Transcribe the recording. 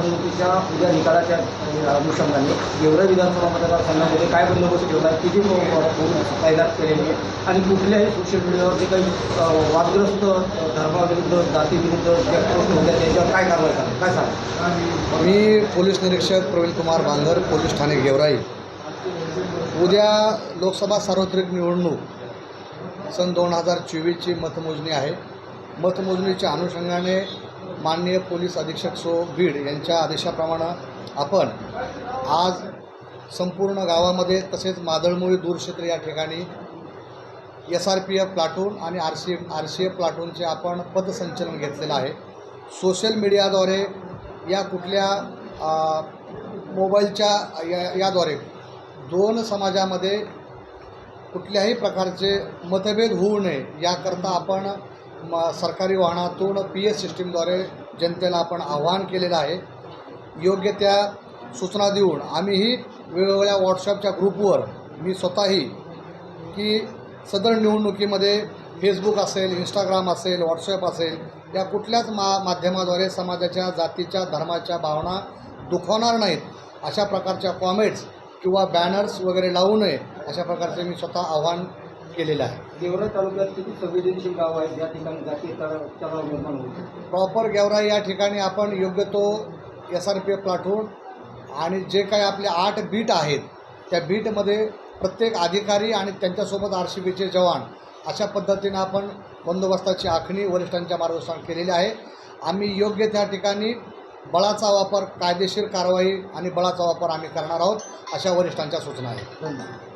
निवडणुकीच्या उद्या निकालाच्या अनुषंगाने गेवराई विधानसभा मतदारसंघामध्ये काय बंदोबस्त ठेवला किती तैनात केलेले आणि कुठल्याही सोशल मीडियावर जे काही वादग्रस्त धर्माविरुद्ध जातीविरुद्ध जे पोस्ट होत्या त्यांच्यावर काय कारवाई झाली काय सांगा मी पोलीस निरीक्षक प्रवीण कुमार बांगर पोलीस ठाणे गेवराई. उद्या लोकसभा सार्वत्रिक निवडणूक सन दोन हजार चोवीसची मतमोजणी आहे. मतमोजणीच्या अनुषंगाने माननीय पोलीस अधीक्षक सो बीड यांच्या आदेशाप्रमाणे आपण आज संपूर्ण गावामध्ये तसेच मादळमोळी दूरक्षेत्र या ठिकाणी S R P F platoon आणि R C F R C F प्लाटूनचे आपण पथसंचलन घेतलेलं आहे. सोशल मीडियाद्वारे या कुठल्या मोबाईलच्या या याद्वारे दोन समाजामध्ये कुठल्याही प्रकारचे मतभेद होऊ नये याकरता आपण म सरकारी वाहनातून पी एस सिस्टीमद्वारे जनतेला आपण आवाहन केलेलं आहे. योग्य त्या सूचना देऊन आम्हीही वेगवेगळ्या व्हॉट्सअपच्या ग्रुपवर मी स्वतःही की सदर निवडणुकीमध्ये फेसबुक असेल इंस्टाग्राम असेल व्हॉट्सअप असेल या कुठल्याच मा माध्यमाद्वारे समाजाच्या जातीच्या धर्माच्या भावना दुखवणार नाहीत अशा प्रकारच्या कॉमेंट्स किंवा बॅनर्स वगैरे लावू नये अशा प्रकारचे मी स्वतः आव्हान केलेलं आहे. गेवराई तालुक्यात किती संवेदनशील गाव आहेत? ज्या ठिकाणी जातीय तणाव निर्माण होतो प्रॉपर गेवराई या ठिकाणी आपण योग्य तो S R P F platoon आणि जे काही आपले आठ बीट आहेत त्या बीटमध्ये प्रत्येक अधिकारी आणि त्यांच्यासोबत आर सी बीचे जवान अशा पद्धतीनं आपण बंदोबस्ताची आखणी वरिष्ठांच्या मार्गदर्शनात केलेली आहे. आम्ही योग्य त्या ठिकाणी बळाचा वापर कायदेशीर कारवाई आणि बळाचा वापर आम्ही करणार आहोत अशा वरिष्ठांच्या सूचना आहेत. धन्यवाद.